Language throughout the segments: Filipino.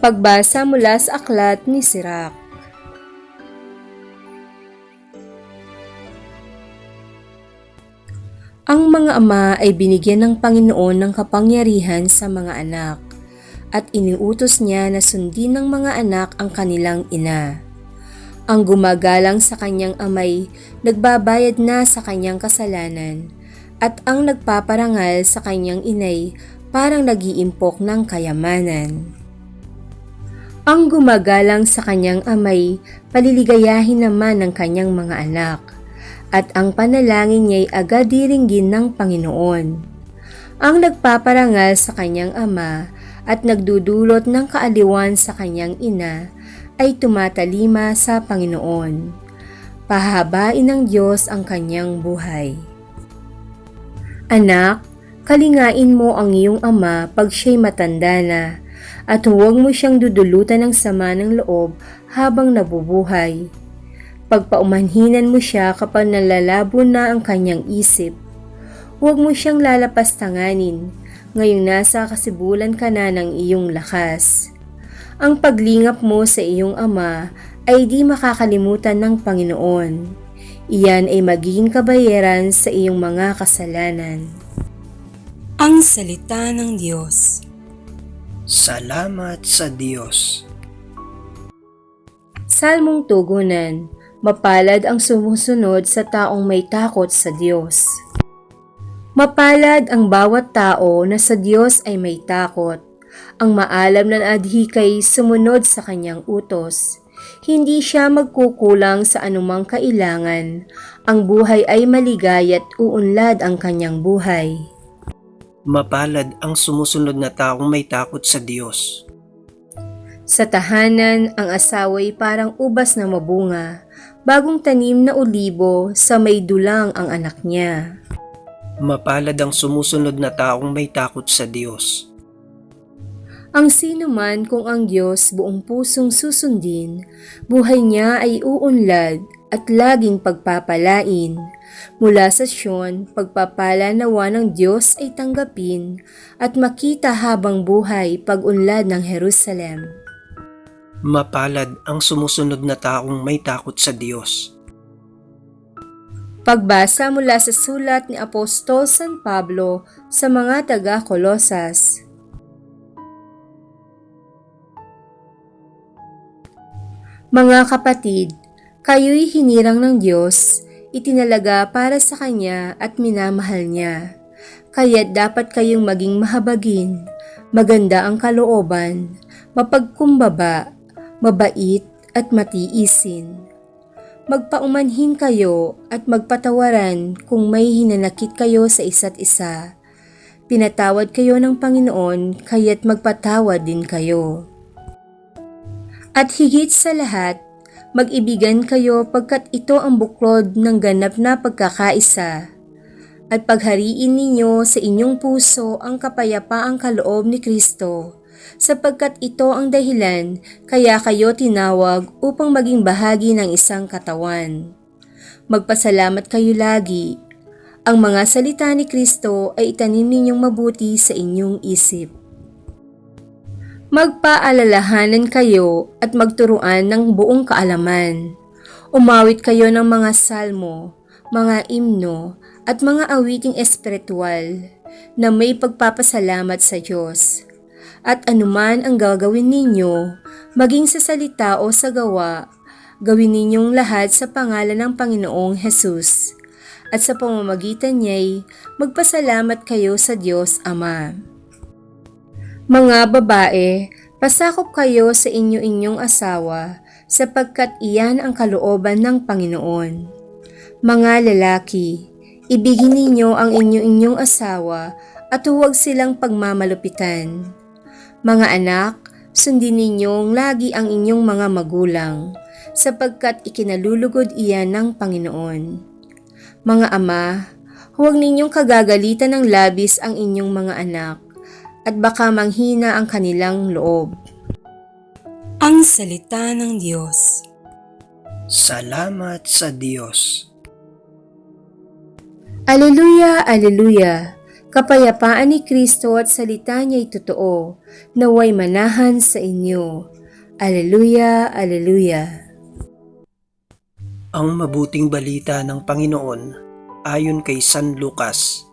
Pagbasa mula sa aklat ni Sirach. Ang mga ama ay binigyan ng Panginoon ng kapangyarihan sa mga anak at iniutos niya na sundin ng mga anak ang kanilang ina. Ang gumagalang sa kanyang amay, nagbabayad na sa kanyang kasalanan at ang nagpaparangal sa kanyang inay parang nagiimpok ng kayamanan. Ang gumagalang sa kanyang amay, paliligayahin naman ng kanyang mga anak, at ang panalangin niya'y agad diringgin ng Panginoon. Ang nagpaparangal sa kanyang ama at nagdudulot ng kaaliwan sa kanyang ina ay tumatalima sa Panginoon. Pahabain ng Diyos ang kanyang buhay. Anak, kalingain mo ang iyong ama pag siya'y matanda na, at huwag mo siyang dudulutan ng sama ng loob habang nabubuhay. Pagpaumanhinan mo siya kapag nalalabo na ang kanyang isip. Huwag mo siyang lalapastanganin, ngayong nasa kasibulan ka na ng iyong lakas. Ang paglingap mo sa iyong ama ay di makakalimutan ng Panginoon. Iyan ay magiging kabayaran sa iyong mga kasalanan. Ang Salita ng Diyos Salamat sa Diyos. Salmong Tugunan Mapalad ang sumusunod sa taong may takot sa Diyos. Mapalad ang bawat tao na sa Diyos ay may takot. Ang maalam na adhikay sumunod sa kanyang utos. Hindi siya magkukulang sa anumang kailangan. Ang buhay ay maligay at uunlad ang kanyang buhay. Mapalad ang sumusunod na taong may takot sa Diyos. Sa tahanan, ang asaway parang ubas na mabunga, bagong tanim na olibo sa may dulang ang anak niya. Mapalad ang sumusunod na taong may takot sa Diyos. Ang sino man kung ang Diyos buong pusong susundin, buhay niya ay uunlad at laging pagpapalain. Mula sa Sion, pagpapala nawa ng Diyos ay tanggapin at makita habang buhay pag-unlad ng Jerusalem. Mapalad ang sumusunod na taong may takot sa Diyos. Pagbasa mula sa sulat ni Apostol San Pablo sa mga taga-Kolosas. Mga kapatid, kayo'y hinirang ng Diyos, itinalaga para sa Kanya at minamahal niya. Kaya dapat kayong maging mahabagin, maganda ang kalooban, mapagkumbaba, mabait at matiisin. Magpaumanhin kayo at magpatawaran kung may hinanakit kayo sa isa't isa. Pinatawad kayo ng Panginoon kaya't magpatawad din kayo. At higit sa lahat, mag-ibigan kayo pagkat ito ang buklod ng ganap na pagkakaisa. At paghariin ninyo sa inyong puso ang kapayapaang kaloob ni Kristo, sapagkat ito ang dahilan kaya kayo tinawag upang maging bahagi ng isang katawan. Magpasalamat kayo lagi. Ang mga salita ni Kristo ay itanim ninyong mabuti sa inyong isip. Magpaalalahanan kayo at magturuan ng buong kaalaman. Umawit kayo ng mga salmo, mga imno, at mga awiting espiritual na may pagpapasalamat sa Diyos. At anuman ang gagawin ninyo, maging sa salita o sa gawa, gawin ninyong lahat sa pangalan ng Panginoong Hesus. At sa pamamagitan niya'y magpasalamat kayo sa Diyos Ama. Mga babae, pasakop kayo sa inyo-inyong asawa sapagkat iyan ang kalooban ng Panginoon. Mga lalaki, ibigin ninyo ang inyo-inyong asawa at huwag silang pagmamalupitan. Mga anak, sundin ninyong lagi ang inyong mga magulang sapagkat ikinalulugod iyan ng Panginoon. Mga ama, huwag ninyong kagagalitan ng labis ang inyong mga anak at baka manghina ang kanilang loob. Ang Salita ng Diyos Salamat sa Diyos. Aleluya, aleluya! Kapayapaan ni Kristo at salita niya'y totoo, naway manahan sa inyo. Aleluya, aleluya. Ang mabuting balita ng Panginoon ayon kay San Lucas.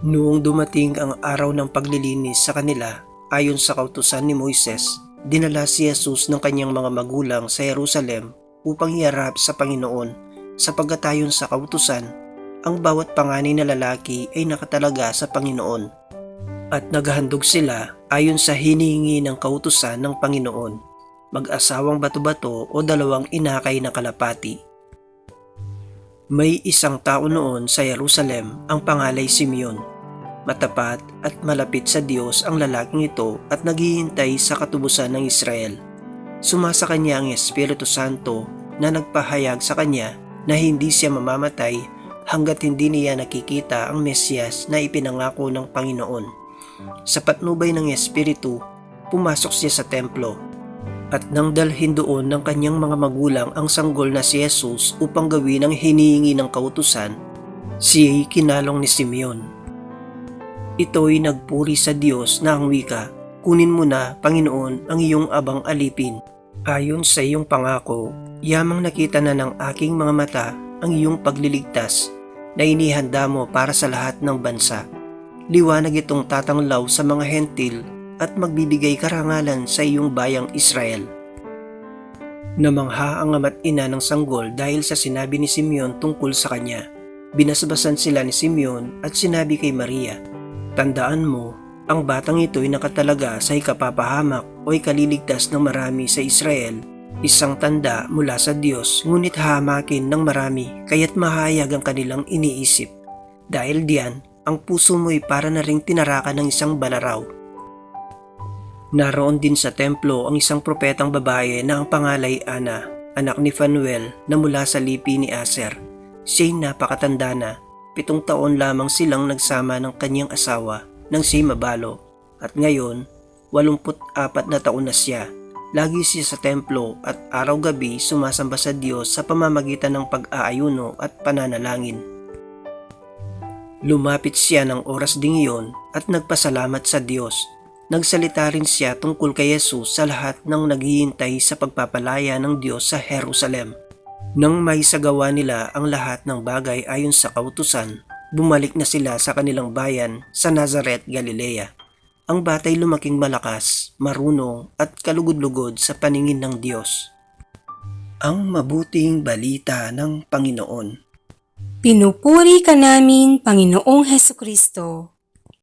Noong dumating ang araw ng paglilinis sa kanila ayon sa kautusan ni Moises, dinala si Jesus ng kanyang mga magulang sa Jerusalem upang iharap sa Panginoon sapagkat ayon sa kautusan, ang bawat panganay na lalaki ay nakatalaga sa Panginoon at naghahandog sila ayon sa hinihingi ng kautusan ng Panginoon, mag-asawang bato-bato o dalawang inakay na kalapati. May isang tao noon sa Jerusalem ang pangalay Simeon. Matapat at malapit sa Diyos ang lalaking ito at naghihintay sa katubusan ng Israel. Sumasa kanya ang Espiritu Santo na nagpahayag sa kanya na hindi siya mamamatay hanggat hindi niya nakikita ang Mesyas na ipinangako ng Panginoon. Sa patnubay ng Espiritu, pumasok siya sa templo at nang dalhin doon ng kanyang mga magulang ang sanggol na si Jesus upang gawin ang hinihingi ng kautusan, siya'y kinalong ni Simeon. Ito'y nagpuri sa Diyos na ang wika, kunin mo na, Panginoon, ang iyong abang alipin. Ayon sa iyong pangako, yamang nakita na ng aking mga mata ang iyong pagliligtas na inihanda mo para sa lahat ng bansa. Liwanag itong tatanglaw sa mga hentil at magbibigay karangalan sa iyong bayang Israel. Namangha ang ama't ina ng sanggol dahil sa sinabi ni Simeon tungkol sa kanya. Binasbasan sila ni Simeon at sinabi kay Maria, Tandaan mo, ang batang ito'y nakatalaga sa ikapapahamak o ikaliligtas ng marami sa Israel. Isang tanda mula sa Diyos ngunit hamakin ng marami kaya't mahayag ang kanilang iniisip. Dahil diyan, ang puso mo'y para na ring tinarakan ng isang balaraw. Naroon din sa templo ang isang propetang babae na ang pangalay Ana, anak ni Fanuel na mula sa lipi ni Aser. Siya'y napakatanda na, pitong taon lamang silang nagsama ng kanyang asawa nang siya'y mabalo. At ngayon, 84 na taon na siya. Lagi siya sa templo at araw-gabi sumasamba sa Diyos sa pamamagitan ng pag-aayuno at pananalangin. Lumapit siya ng oras ding iyon at nagpasalamat sa Diyos. Nagsalita rin siya tungkol kay Jesus sa lahat ng naghihintay sa pagpapalaya ng Diyos sa Jerusalem. Nang may sagawa nila ang lahat ng bagay ayon sa kautusan, bumalik na sila sa kanilang bayan sa Nazareth, Galilea. Ang batay lumaking malakas, marunong at kalugod-lugod sa paningin ng Diyos. Ang mabuting balita ng Panginoon. Pinupuri ka namin, Panginoong Heso Kristo.